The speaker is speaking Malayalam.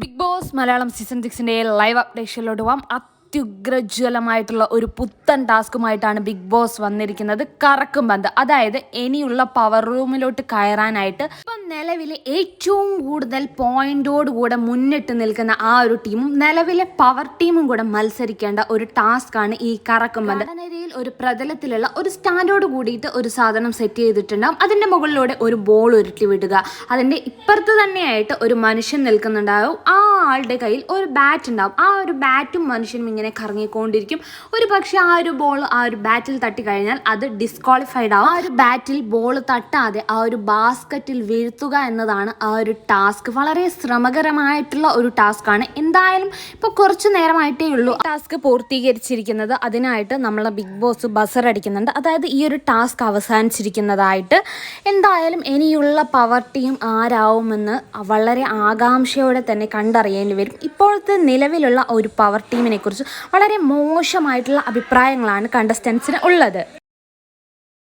ബിഗ് ബോസ് മലയാളം സീസൺ സിക്സിന്റെ ലൈവ് അപ്ഡേഷനിലോട്ട് പോവാം. അത്യുഗ്രജ്വലമായിട്ടുള്ള ഒരു പുത്തൻ ടാസ്കുമായിട്ടാണ് ബിഗ് ബോസ് വന്നിരിക്കുന്നത്. കറക്കും ബന്ധ അതായത് ഇനിയുള്ള പവർ റൂമിലോട്ട് കയറാനായിട്ട് ഇപ്പം നിലവിലെ ഏറ്റവും കൂടുതൽ പോയിന്റോട് കൂടെ മുന്നിട്ട് നിൽക്കുന്ന ആ ഒരു ടീമും നിലവിലെ പവർ ടീമും കൂടെ മത്സരിക്കേണ്ട ഒരു ടാസ്ക് ആണ് ഈ കറക്കും ബന്ധ ഗാർഡനരിയിൽ ഒരു പ്രതലത്തിലുള്ള ഒരു സ്റ്റാൻഡോട് കൂടിയിട്ട് ഒരു സാധനം സെറ്റ് ചെയ്തിട്ടുണ്ടാവും. അതിന്റെ മുകളിലൂടെ ഒരു ബോൾ ഉരുട്ടി വിടുക അതിന്റെ ഇപ്പുറത്ത് തന്നെയായിട്ട് ഒരു മനുഷ്യൻ നിൽക്കുന്നുണ്ടാവും. ആ ആളുടെ കയ്യിൽ ഒരു ബാറ്റ് ഉണ്ടാവും. ആ ഒരു ബാറ്റും മനുഷ്യനും ഇങ്ങനെ കറങ്ങിക്കൊണ്ടിരിക്കും. ഒരു പക്ഷേ ആ ഒരു ബോൾ ആ ഒരു ബാറ്റിൽ തട്ടി കഴിഞ്ഞാൽ അത് ഡിസ്ക്വാളിഫൈഡ് ആവും. ആ ഒരു ബാറ്റിൽ ബോൾ തട്ടാതെ ആ ഒരു ബാസ്ക്കറ്റിൽ വീഴ്ത്തുക എന്നതാണ് ആ ഒരു ടാസ്ക് വളരെ ശ്രമകരമായിട്ടുള്ള ഒരു ടാസ്ക് ആണ്. എന്തായാലും ഇപ്പോൾ കുറച്ച് നേരമായിട്ടേ ഉള്ളൂ. ടാസ്ക് പൂർത്തീകരിച്ചിരിക്കുന്നത് അതിനായിട്ട് നമ്മളെ ബിഗ് ബോസ് ബസർ അടിക്കുന്നുണ്ട്. അതായത് ഈ ഒരു ടാസ്ക് അവസാനിച്ചിരിക്കുന്നതായിട്ട്. എന്തായാലും ഇനിയുള്ള പവർ ടീം ആരാവുമെന്ന് വളരെ ആകാംക്ഷയോടെ തന്നെ കണ്ടറിയേണ്ടി വരും. ഇപ്പോഴത്തെ നിലവിലുള്ള ഒരു പവർ ടീമിനെക്കുറിച്ച് വളരെ മോശമായിട്ടുള്ള അഭിപ്രായങ്ങളാണ് കണ്ടസ്റ്റൻസിന് ഉള്ളത്.